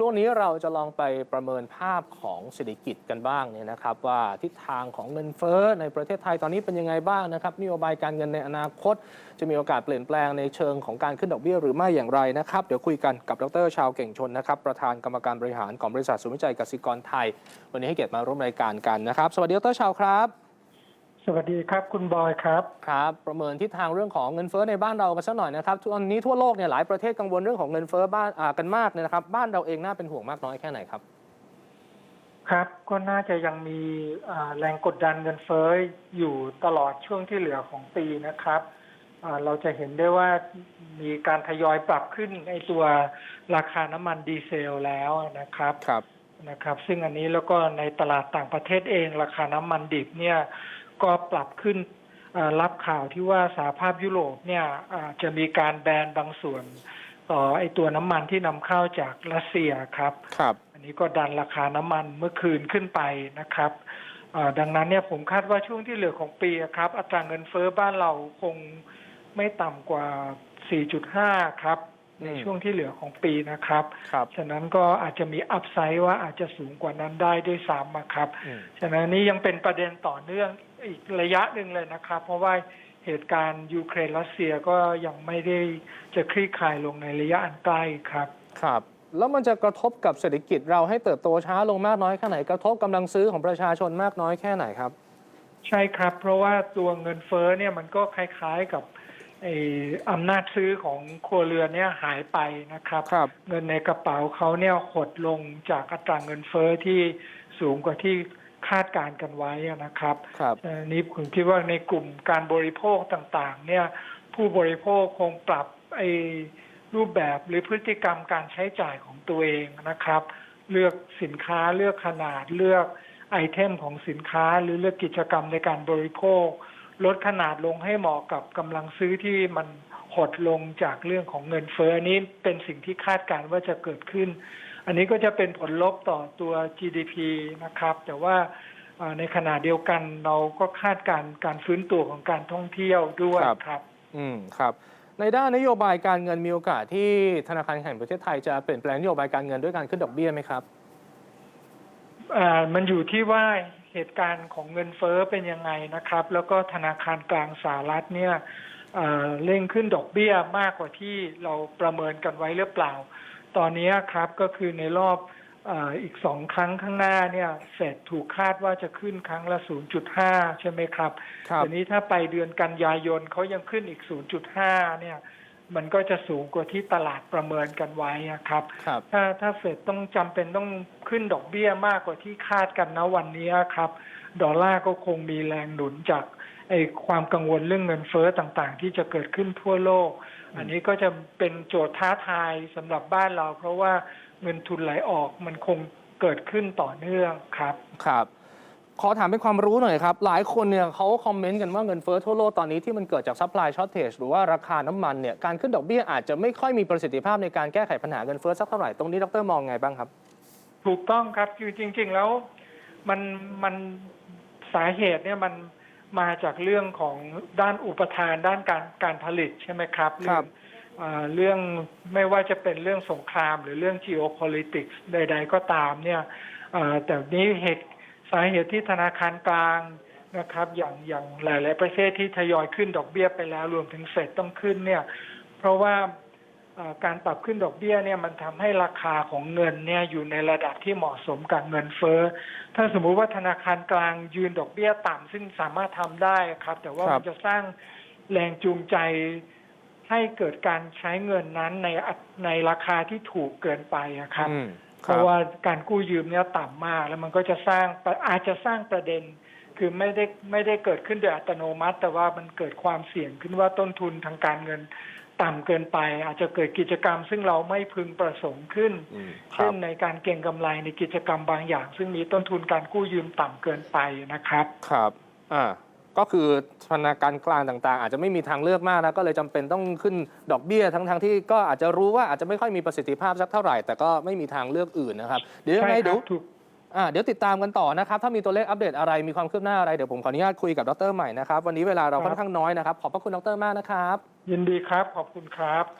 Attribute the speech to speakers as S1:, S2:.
S1: ช่วงนี้เราจะลองไปประเมินภาพของเศรษฐกิจกันบ้างเนี่ยนะครับ ว่าทิศทางของเงินเฟ้อในประเทศไทยตอนนี้เป็นยังไงบ้างนะครับนโยบายการเงินในอนาคต จะมีโอกาสเปลี่ยนแปลงในเชิงของการขึ้นดอกเบี้ยหรือไม่อย่างไรนะครับ เดี๋ยวคุยกันกับดรชาวเก่งชนนะครับ ประธานกรรมการบริหารของบริษัทศูนย์วิจัยกสิกรไทย วันนี้ให้เกียรติมาร่วมรายการกันนะครับ สวัสดีดรชาวครับ
S2: สวัสดีครับคุณบอยครับ
S1: ครับประเมินทิศทางเรื่องของเงินเฟ้อในบ้านเรากันสักหน่อยนะครับตอนนี้ทั่วโลกเนี่ยหลายประเทศกังวลเรื่องของเงินเฟ้อบ้านอ่ากันมากเนี่ยนะครับ บ้านเราเองน่าเป็นห่วงมากน้อยแค่ไหนครับ
S2: ครับก็น่าจะยังมีอ่าแรงกดดันเงินเฟ้ออยู่ตลอดช่วงที่เหลือของปีนะครับอ่าเราจะเห็นได้ว่ามีการทยอยปรับขึ้นไอตัวราคาน้ำมันดีเซลแล้วนะครับ
S1: ครับ
S2: นะครับ ซึ่งอันนี้แล้วก็ในตลาดต่างประเทศเอง ราคาน้ำมันดิบเนี่ย ก็ปรับขึ้นอ่ารับข่าวที่ว่าสหภาพยุโรปเนี่ยอ่าจะมีการแบนบางส่วนต่อไอตัวน้ำมันที่นำเข้าจากรัสเซียครับ
S1: ครับ
S2: อันนี้ก็ดันราคาน้ำมันเมื่อคืนขึ้นไปนะครับอ่าดังนั้นเนี่ยผมคาดว่าช่วงที่เหลือของปีอะครับ อัตราเงินเฟ้อบ้านเราคงไม่ต่ำกว่า 4.5 ครับ ใน
S1: อืม
S2: ช่วงที่เหลือของปีนะครับ
S1: ครับ
S2: ฉะนั้นก็อาจจะมีอัพไซด์ว่าอาจจะสูงกว่านั้นได้ด้วยซ้ำอะครับ
S1: อืม
S2: ฉะนั้นนี่ยังเป็นประเด็นต่อเนื่อง อีกระยะหนึ่งเลยนะครับ เพราะว่าเหตุการณ์ยูเครนรัสเซียก็ยังไม่ได้จะคลี่คลายลงในระยะอันใกล้ครับ
S1: ครับ แล้วมันจะกระทบกับเศรษฐกิจเราให้เติบโตช้าลงมากน้อยแค่ไหนกระทบกำลังซื้อของประชาชนมากน้อยแค่ไหนครับ
S2: ใช่ครับ เพราะว่าตัวเงินเฟ้อเนี่ยมันก็คล้ายๆกับไอ้อำนาจซื้อของครัวเรือนเนี่ยหายไปนะครับ
S1: ครับ
S2: เงินในกระเป๋าเขาเนี่ยหดลงจากอัตราเงินเฟ้อที่สูงกว่าที่ คาดการณ์กันไว้อะนะครับ
S1: ครับ
S2: อันนี้ผมคิดว่าในกลุ่มการบริโภคต่าง ๆ เนี่ย ผู้บริโภคคงปรับไอ้รูปแบบหรือพฤติกรรมการใช้จ่ายของตัวเองนะครับ เลือกสินค้าเลือกขนาดเลือกไอเทมของสินค้าหรือเลือกกิจกรรมในการบริโภค ลดขนาดลงให้เหมาะกับกำลังซื้อที่มันหดลงจากเรื่องของเงินเฟ้ออันนี้เป็นสิ่งที่คาดการณ์ว่าจะเกิดขึ้น อันนี้ก็จะเป็นผลลบต่อตัว GDP นะครับ แต่ว่าเอ่อในขณะเดียวกันเราก็คาดการณ์การฟื้นตัวของการท่องเที่ยวด้วย
S1: ครับ
S2: ครับ
S1: อืมครับ ในด้านนโยบายการเงินมีโอกาสที่ธนาคารแห่งประเทศไทยจะเปลี่ยนแปลงนโยบายการเงินด้วยการขึ้นดอกเบี้ยไหมครับ
S2: อ่ามันอยู่ที่ว่าเหตุการณ์ของเงินเฟ้อเป็นยังไงนะครับ แล้วก็ธนาคารกลางสหรัฐเนี่ยอ่าเร่งขึ้นดอกเบี้ยมากกว่าที่เราประเมินกันไว้หรือเปล่า ตอนนี้ครับก็คือในรอบอาอีกสองครั้งข้างหน้าเนี่ยเฟดถูกคาดว่าจะขึ้นครั้งละ 0.5 ใช่ไหมครับ
S1: ครับ
S2: ทีนี้ถ้าไปเดือนกันยายนเขายังขึ้นอีก 0.5 เนี่ย มันก็จะสูงกว่าที่ตลาดประเมินกันไว้อะครับ
S1: ครับ
S2: ถ้าถ้าเฟดต้องจำเป็นต้องขึ้นดอกเบี้ยมากกว่าที่คาดกันนะวันนี้ครับ ดอลลาร์ก็คงมีแรงหนุนจากไอ้ความกังวลเรื่องเงินเฟ้อต่างๆ ที่จะเกิดขึ้นทั่วโลก อันนี้ก็จะเป็นโจทย์ท้าทายสำหรับบ้านเรา เพราะว่าเงินทุนไหลออกมันคงเกิดขึ้นต่อเนื่องครับ
S1: ครับ ขอถามเป็นความรู้หน่อยครับ หลายคนเนี่ยเขาคอมเมนต์กันว่าเงินเฟ้อทั่วโลกตอนนี้ที่มันเกิดจากซัพพลายช็อตเทจหรือว่าราคาน้ำมันเนี่ยการขึ้นดอกเบี้ยอาจจะไม่ค่อยมีประสิทธิภาพในการแก้ไขปัญหาเงินเฟ้อสักเท่าไหร่ตรงนี้ดรมองไงบ้างครับ
S2: ถูกต้องครับคือจริง ๆ แล้ว มันมันสาเหตุเนี่ยมันมาจากเรื่องของด้านอุปทานด้านการการผลิตใช่ไหมครับ
S1: ครับ
S2: เอ่อเรื่องไม่ว่าจะเป็นเรื่องสงครามหรือเรื่อง geopolitics ใด ๆ ก็ตามเนี่ยเอ่อแต่นี้เหตุสาเหตุที่ธนาคารกลางนะครับ อย่างอย่างหลาย ๆ ประเทศที่ทยอยขึ้นดอกเบี้ยไปแล้วรวมถึงเฟดต้องขึ้นเนี่ย เพราะว่าเอ่อ การปรับขึ้นดอกเบี้ยเนี่ยมันทำให้ราคาของเงินเนี่ยอยู่ในระดับที่เหมาะสมกับเงินเฟ้อ ถ้าสมมุติว่าธนาคารกลางยืนดอกเบี้ยต่ำซึ่งสามารถทำได้ครับ แต่ว่า
S1: ครับ
S2: มันจะสร้างแรงจูงใจให้เกิดการใช้เงินนั้นในอัตในราคาที่ถูกเกินไปอะครับ
S1: อืม
S2: เพ
S1: ครั
S2: ราะ
S1: บ
S2: ว่าการกู้ยืมเนี่ยต่ำมาก แล้วมันก็จะสร้างอาจจะสร้างประเด็น คือไม่ได้ไม่ได้เกิดขึ้นโดยอัตโนมัติ แต่ว่ามันเกิดความเสี่ยงขึ้นว่าต้นทุนทางการเงิน ต่ำเกินไปอาจจะเกิดกิจกรรม ซึ่งเราไม่พึงประสงค์ขึ้น
S1: อืมค
S2: เช่
S1: รั
S2: น
S1: บ
S2: ในการเก็งกำไรในกิจกรรมบางอย่าง ซึ่งมีต้นทุนการกู้ยืมต่ำเกินไปนะครับ
S1: ครับอ่าก็คือธนาคารกลางต่างๆ อาจจะไม่มีทางเลือกมากนะก็เลยจำเป็นต้องขึ้นดอกเบี้ยทั้งๆที่ก็อาจจะรู้ว่าอาจจะไม่ค่อยมีประสิทธิภาพสักเท่าไหร่ แต่ก็ไม่มีทางเลือกอื่นนะครับ เดี๋ยวยัง
S2: ใช่
S1: ไง
S2: ค
S1: เดี๋
S2: รั
S1: ยว
S2: ถูก
S1: อ่าเดี๋ยวติดตามกันต่อนะครับ ถ้ามีตัวเลขอัปเดตอะไรมีความคืบหน้าอะไรเดี๋ยวผมขออนุญาตคุยกับดรใหม่นะครับ วันนี้เวลาเรา
S2: ค่
S1: อนข้างน้อยนะครับ ขอบพระคุณดรมากนะครับ
S2: ยินดีครับ ขอบคุณครับ